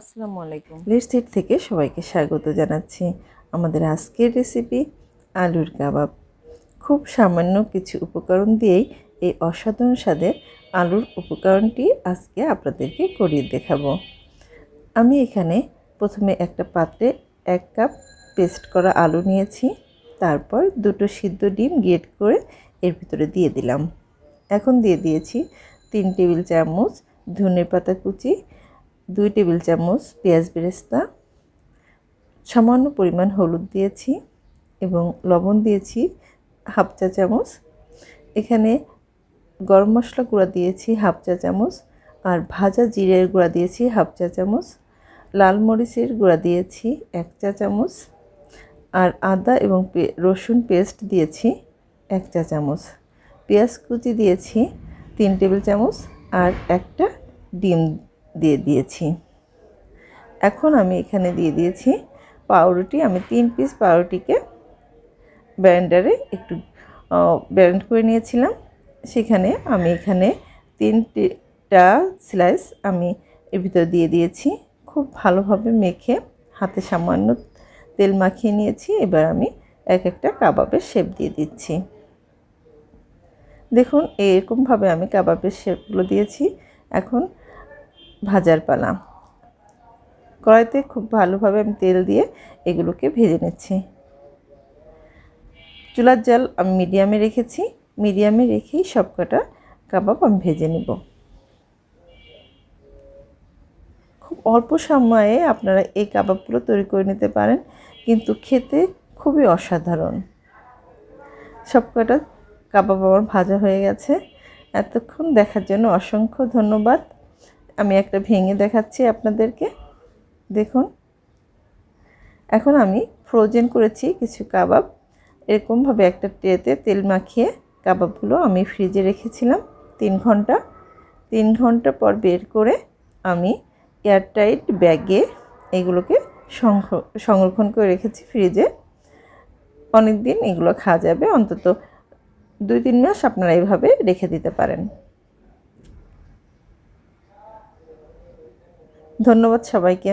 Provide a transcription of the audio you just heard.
আসসালামু আলাইকুম। লেটসিট থেকে সবাইকে স্বাগত জানাচ্ছি আমাদের আজকের রেসিপি আলুর কাবাব। খুব সামান্য কিছু উপকরণ দিয়েই এই অসাধারণ স্বাদের আলুর উপকরণটি আজকে আপনাদেরকে করিয়ে দেখাবো। আমি এখানে প্রথমে একটা পাত্রে এক কাপ পেস্ট করা আলু নিয়েছি, তারপর দুটো সিদ্ধ ডিম গেট করে এর ভিতরে দিয়ে দিলাম। এখন দিয়ে দিয়েছি তিন টেবিল চামচ ধনে পাতা কুচি দুই টেবিল চামচ পেঁয়াজ বেরেস্তা, সামান্য পরিমাণ হলুদ দিয়েছি এবং লবণ দিয়েছি হাফ চা চামচ। এখানে গরম মশলা গুঁড়া দিয়েছি হাফ চা চামচ আর ভাজা জিরের গুঁড়া দিয়েছি হাফ চা চামচ। লাল মরিচের গুঁড়া দিয়েছি এক চা চামচ আর আদা এবং রসুন পেস্ট দিয়েছি এক চা চামচ। পেঁয়াজ কুচি দিয়েছি তিন টেবিল চামচ আর একটা ডিম দিয়ে দিয়েছি। এখন আমি এখানে দিয়ে দিয়েছি পাউরুটি। আমি তিন পিস পাউরুটিকে ব্যান্ডারে একটু ব্যান্ড করে নিয়েছিলাম। সেখানে আমি এখানে তিনটা স্লাইস আমি এর ভিতরে দিয়ে দিয়েছি। খুব ভালোভাবে মেখে হাতে সামান্য তেল মাখিয়ে নিয়েছি। এবার আমি এক একটা কাবাবের শেপ দিয়ে দিচ্ছি। দেখুন, এরকমভাবে আমি কাবাবের শেপগুলো দিয়েছি। এখন ভাজার পালা। কড়াইতে খুব ভালোভাবে আমি তেল দিয়ে এগুলোকে ভেজে নিচ্ছি। চুলার জাল আমি মিডিয়ামে রেখেছি। মিডিয়ামে রেখেই সব কটা কাবাব আমি ভেজে নেব। খুব অল্প সময়ে আপনারা এই কাবাবগুলো তৈরি করে নিতে পারেন, কিন্তু খেতে খুবই অসাধারণ। সব কটা কাবাব আমার ভাজা হয়ে গেছে। এতক্ষণ দেখার জন্য অসংখ্য ধন্যবাদ। আমি একটা ভেঙে দেখাচ্ছি আপনাদেরকে। দেখুন। এখন আমি ফ্রোজেন করেছি কিছু কাবাব। এরকমভাবে একটা ট্রেতে তেল মাখিয়ে কাবাবগুলো আমি ফ্রিজে রেখেছিলাম তিন ঘণ্টা। তিন ঘণ্টা পর বের করে আমি এয়ারটাইট ব্যাগে এগুলোকে সংরক্ষণ করে রেখেছি ফ্রিজে অনেক দিন এগুলো খাওয়া যাবে, অন্তত দুই তিন মাস আপনারা এইভাবে রেখে দিতে পারেন। ধন্যবাদ সবাইকে।